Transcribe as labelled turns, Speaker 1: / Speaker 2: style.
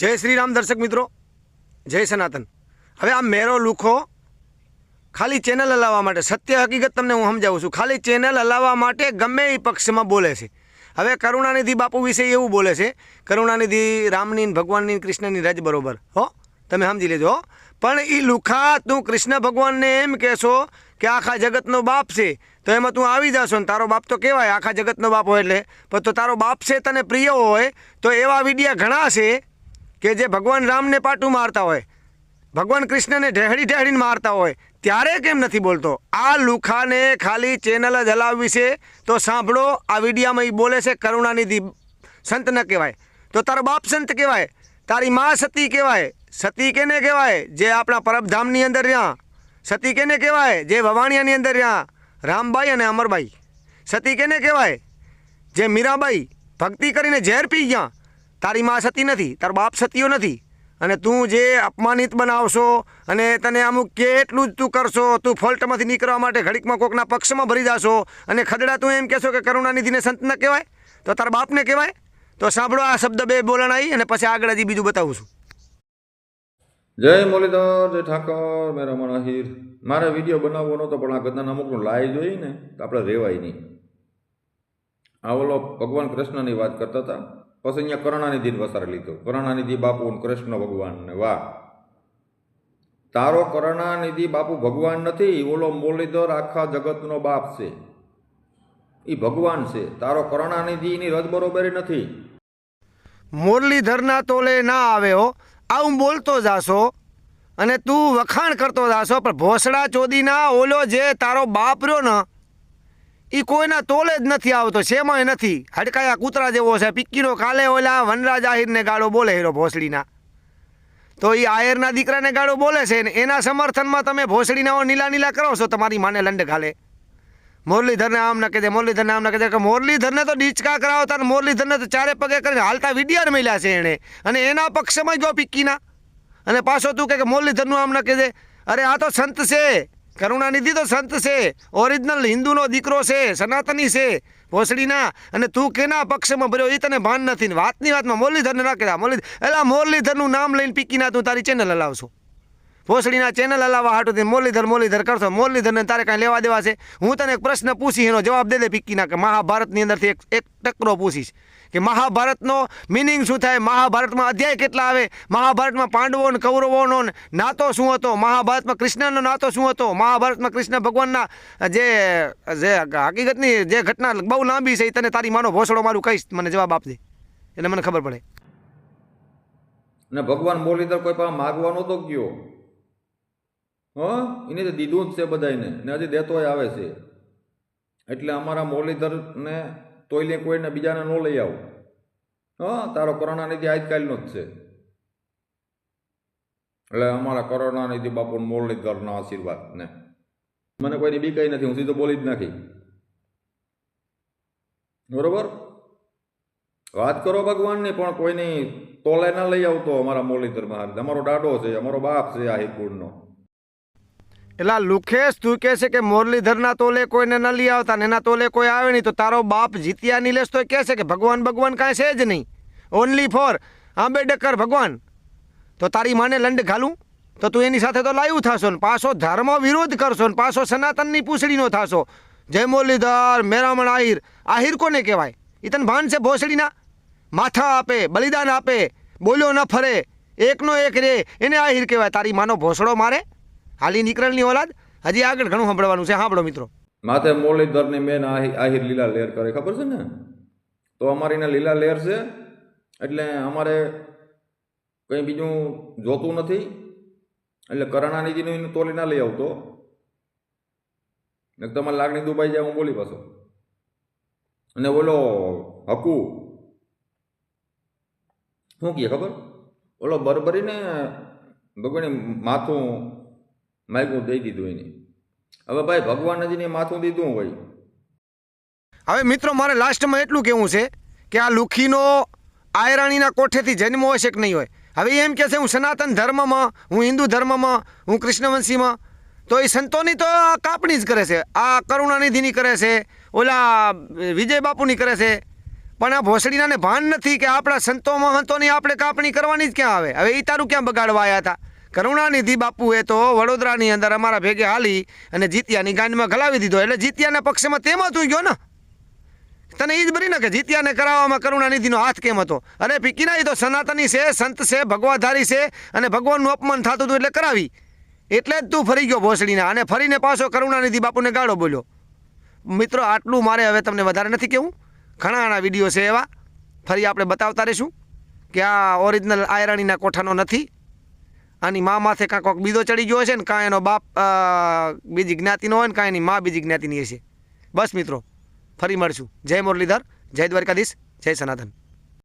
Speaker 1: જય શ્રી રામ દર્શક મિત્રો. જય સનાતન. હવે આ મેરો લુખો ખાલી ચેનલ હલાવવા માટે, સત્ય હકીકત તમને હું સમજાવું છું. ખાલી ચેનલ હલાવવા માટે ગમે એ પક્ષમાં બોલે છે. હવે કરુણાનિધિ બાપુ વિશે એવું બોલે છે, કરુણાનિધિ રામની ભગવાનની કૃષ્ણની રજ બરોબર. હો, તમે સમજી લેજો પણ એ લુખા, તું કૃષ્ણ ભગવાનને એમ કહેશો કે આખા જગતનો બાપ છે, તો એમાં તું આવી જશો ને. તારો બાપ તો કહેવાય આખા જગતનો બાપ હોય એટલે. પણ તો તારો બાપ છે તને પ્રિય હોય, તો એવા વિડિયા ઘણા છે કે જે ભગવાન રામને પાટું મારતા હોય, ભગવાન કૃષ્ણને ઢેહડી ઢેહડીને મારતા હોય, ત્યારે કેમ નથી બોલતો? આ લુખાને ખાલી ચેનલ જ હલાવવી છે. તો સાંભળો, આ વિડીયામાં એ બોલે છે, કરુણાનિધિ સંત ન કહેવાય. તો તારો બાપ સંત કહેવાય, તારી મા સતી કહેવાય. સતી કેને કહેવાય? જે આપણા પરબધામની અંદર રહ્યા. સતી કેને કહેવાય? જે વવાણિયાની અંદર રહ્યા. રામભાઈ અને અમરબાઈ. સતી કેને કહેવાય? જે મીરાબાઈ, ભક્તિ કરીને ઝેર પી ગયા. તારી માં સતી નથી, તારો બાપ સતીઓ નથી. અને તું જે અપમાનિત બનાવશો અને તને અમુક કેટલું જ તું કરશો, તું ફોલ્ટમાંથી નીકળવા માટે ઘડીકમાં કોકના પક્ષમાં ભરી જાશો અને ખદડા તું એમ કહેશો કે કરુણાનિધિને સંતને કહેવાય, તો તારા બાપને કહેવાય? તો સાંભળો આ શબ્દ બે બોલણ આવી અને પછી આગળ હજી બીજું બતાવું છું.
Speaker 2: જય મુરલીધર, જય ઠાકોર, મેં રમણ અહીર. મારે વીડિયો બનાવવો નહોતો, પણ આ ગદાના અમુકનું લાઈ જોઈને તો આપણે રહેવાય નહીં. આ ભગવાન કૃષ્ણની વાત કરતા હતા. પછી અહીંયા કરુણાનિધિને વસાર લીધો. કરુણાનિધિ બાપુ કૃષ્ણ ભગવાન ને વાહ તારો કરુણાનિધિ બાપુ ભગવાન નથી ઓલો મુરલીધર આખા જગતનો બાપ છે. એ ભગવાન છે. તારો કરુણાનિધિની રજ બરોબરી નથી.
Speaker 1: મુરલીધરના તોલે ના આવે હો. આવું બોલતો જાશો અને તું વખાણ કરતો જાશો, પણ ભોસડા ચોદીના ઓલો જે તારો બાપ રહ્યો ને એ કોઈના તોલે જ નથી આવતો, શેમાંય નથી. હડકાયા કૂતરા જેવો છે, પિક્કીનો કાલે ઓલા વનરાજ આહિરને ગાળો બોલે હીરો ભોસડીના. તો એ આયરના દીકરાને ગાળો બોલે છે ને એના સમર્થનમાં તમે ભોસડીના નીલા નીલા કરો છો તમારી માને લંડ ખાલે મુરલીધરને આમ ન દે મુરલીધરને આમ ન દે કે મુરલીધરને તો ડીચકા કરાવતા અને મુરલીધરને તો ચારે પગે કરીને હાલતા વિડિયાર મળ્યા છે એણે. અને એના પક્ષમાં ગયો પિક્કીના. અને પાછો તું કહે કે મુરલીધરનું આમ ન દે અરે આ તો સંત છે. કરુણાનિધિ તો સંત છે, ઓરિજિનલ હિન્દુનો દીકરો છે, સનાતની છે, ભોસડીના, અને તું કેના પક્ષમાં ભર્યો એ તને ભાન નથી વાતની વાતમાં મુરલીધરને રાખેલા મુરલી એલા મુરલીધરનું નામ લઈને પીકીના તું તારી ચેનલ હલાવશો. ભોસડીના ચેનલ હલાવવા હાટુથી મુરલીધર મુરલીધર કરશો. મુરલીધરને તારે કાંઈ લેવા દેવા છે? હું તને એક પ્રશ્ન પૂછી, એનો જવાબ દે દે પિક્કીના કે મહાભારતની અંદરથી એક એક ટકરો પૂછીશ. કે મહાભારતનો મિનિંગ શું થાય? મહાભારતમાં અધ્યાય કેટલા આવે? મહાભારતમાં પાંડવો ને કૌરવોનો નાતો શું હતો? મહાભારતમાં કૃષ્ણનો નાતો શું હતો? મહાભારતમાં કૃષ્ણ ભગવાનના જે જે હકીકતની જે ઘટના બહુ લાંબી છે, એ તને તારી માનો ભોસડો મારું કહીશ, મને જવાબ આપજે. એટલે મને ખબર પડે.
Speaker 2: ને ભગવાન મુરલીધર કોઈ પાસે માગવાનો તો ગયો. હ? એને તો દીધું જ છે બધાને ને હજી દેતોય આવે છે. એટલે અમારા મુરલીધરને તોયલે કોઈને બીજાને ન લઈ આવું. હા? તારો કરુણાનિધિ આજકાલનો જ છે. એટલે અમારા કરુણાનિધિ બાપુ મુરલીધરના આશીર્વાદ ને મને કોઈની બી કઈ નથી, હું સીધો બોલી જ નાખી. બરોબર? વાત કરો ભગવાનની, પણ કોઈની તોલે ના લઈ આવતો અમારા મુરલીધર મહારાજ અમારો દાડો છે, અમારો બાપ છે આ હિરકુળનો
Speaker 1: એટલે લુખેશ તું કહે છે કે મુરલીધરના તોલે કોઈને ન લઈ આવતા ને એના તોલે કોઈ આવે નહીં, તો તારો બાપ જીત્યા નીલેશ તો કહે છે કે ભગવાન ભગવાન કાંઈ છે જ નહીં. ઓનલી ફોર આંબેડકર ભગવાન. તો તારી માને લંડ ઘાલું? તો તું એની સાથે તો લાયું થશો ને, પાછો ધર્મ વિરોધ કરશો ને, પાછો સનાતનની પૂછડીનો થશો. જય મુરલીધર, મેરામણ આહિર. આહિર કોને કહેવાય? એ તને ભાન છે ભોસડીના? માથા આપે, બલિદાન આપે, બોલ્યો ન ફરે. એકનો એક રે, એને આહિર કહેવાય. તારી માનો ભોસડો મારે? હાલી નીકળની ઓલાદ? હજી આગળ ઘણું સાંભળવાનું છે. સાંભળો મિત્રો.
Speaker 2: માથે મુરલીધરની મેન આહિર લીલા લેર કરે. ખબર છે ને? તો અમારીને લીલા લેર છે. એટલે અમારે કંઈ બીજું જોતું નથી. એટલે કરણાનીજીનું એનું તોલી ના લઈ આવતો. તમારે લાગણી દુબાઈ જાય હું બોલી પાછો. અને ઓલો હકુ. શું કહે ખબર? ઓલો બરબરીને ભગવાને માથું માગ્યું દઈ દીધું એને. હવે ભાઈ, ભગવાન માથું દીધું હોય.
Speaker 1: હવે મિત્રો, મારે લાસ્ટમાં એટલું કહેવું છે કે આ લુખીનો આયરાણીના કોઠેથી જન્મ હોય છે કે નહીં હોય? હવે એમ કહે છે, હું સનાતન ધર્મમાં, હું હિન્દુ ધર્મમાં, હું કૃષ્ણવંશીમાં, તો એ સંતોની તો કાપણી જ કરે છે. આ કરુણાનિધિની કરે છે, ઓલા વિજય બાપુની કરે છે. પણ આ ભોસડીનાને ભાન નથી કે આપણા સંતો મહંતોની આપણે કાપણી કરવાની જ ક્યાં આવે? હવે એ તારું ક્યાં બગાડવા આવ્યા હતા? કરુણાનિધિ બાપુએ તો વડોદરાની અંદર અમારા ભેગે હાલી અને જીતિયાની ગાંડમાં ગલાવી દીધો. એટલે જીતિયાના પક્ષમાં તેમ હતું ગયો ને. તને એ જ બની ને કે જીતિયાને કરાવવામાં કરુણાનિધિનો હાથ કેમ હતો? અરે પીકીના એ તો સનાતની છે, સંત છે, ભગવાધારી છે અને ભગવાનનું અપમાન થતું હતું એટલે કરાવી. એટલે જ તું ફરી ગયો ભોસડીને અને ફરીને પાછો કરુણાનિધિ બાપુને ગાળો બોલ્યો. મિત્રો, આટલું મારે હવે તમને વધારે નથી કહેવું. ઘણા ઘણા વીડિયો છે એવા. ફરી આપણે બતાવતા રહીશું કે આ ઓરિજિનલ આયરાણીના કોઠાનો નથી. આની મા માથે કાં કોઈક બીજો ચડી ગયો હશે ને કાં એનો બાપ બીજી જ્ઞાતિનો હોય ને કાં એની મા બીજી જ્ઞાતિની હશે. બસ મિત્રો, ફરી મળશું. જય મુરલીધર, જય દ્વારકાધીશ, જય સનાતન.